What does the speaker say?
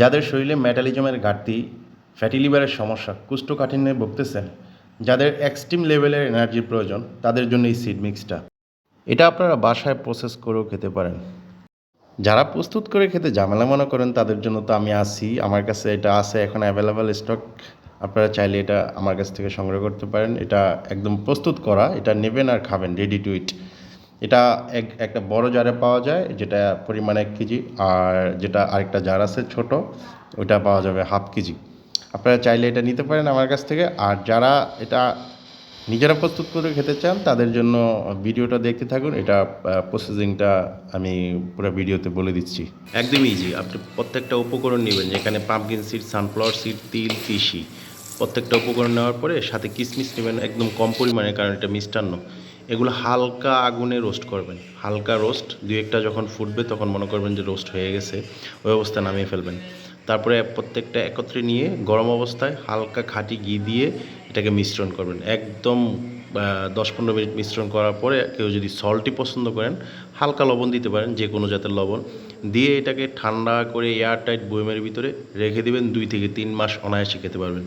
যাদের শরীরে মেটালিজমের ঘাটতি ফ্যাটি লিভারের সমস্যা, কুষ্ঠকাঠিন্যে ভুগতেছেন, যাদের এক্সট্রিম লেভেলের এনার্জির প্রয়োজন, তাদের জন্য এই সিড মিক্সটা এটা আপনারা বাসায় প্রসেস করেও খেতে পারেন। যারা প্রস্তুত করে খেতে ঝামেলা মনে করেন, তাদের জন্য তো আমি আসি আমার কাছে এটা আছে, এখন অ্যাভেলেবেল স্টক আপনারা চাইলে এটা আমার কাছ থেকে সংগ্রহ করতে পারেন। এটা একদম প্রস্তুত করা, এটা নেবেন আর খাবেন রেডি টু ইট এটা এক, একটা বড় জারে পাওয়া যায়, যেটা পরিমাণ এক কেজি, আর যেটা আরেকটা জার আছে ছোট ওটা পাওয়া যাবে হাফ কেজি। আপনারা চাইলে এটা নিতে পারেন আমার কাছ থেকে, আর যারা এটা নিজেরা প্রস্তুত করে খেতে চান, তাদের জন্য ভিডিওটা দেখতে থাকুন, এটা প্রসেসিংটা আমি পুরো ভিডিওতে বলে দিচ্ছি। একদম ইজি আপনি প্রত্যেকটা উপকরণ নেবেন, যেখানে পাম্পকিন সিড সানফ্লাওয়ার সিড তিল তিসি প্রত্যেকটা উপকরণ নেওয়ার পরে সাথে কিশমিশ নেবেন, একদম কম পরিমাণে, কারণ এটা মিষ্টান্ন। এগুলো হালকা আগুনে রোস্ট করবেন। হালকা রোস্ট দুই একটা যখন ফুটবে তখন মনে করবেন যে রোস্ট হয়ে গেছে, ওই অবস্থা নামিয়ে ফেলবেন। তারপরে প্রত্যেকটা একত্রে নিয়ে গরম অবস্থায় হালকা খাঁটি ঘি দিয়ে এটাকে মিশ্রণ করবেন। একদম দশ পনেরো মিনিট মিশ্রণ করার পরে কেউ যদি সল্টি পছন্দ করেন, হালকা লবণ দিতে পারেন, যে কোনো জাতের লবণ। দিয়ে এটাকে ঠান্ডা করে এয়ার টাইট বয়মের ভিতরে রেখে দেবেন, দুই থেকে তিন মাস অনায়াসে খেতে পারবেন।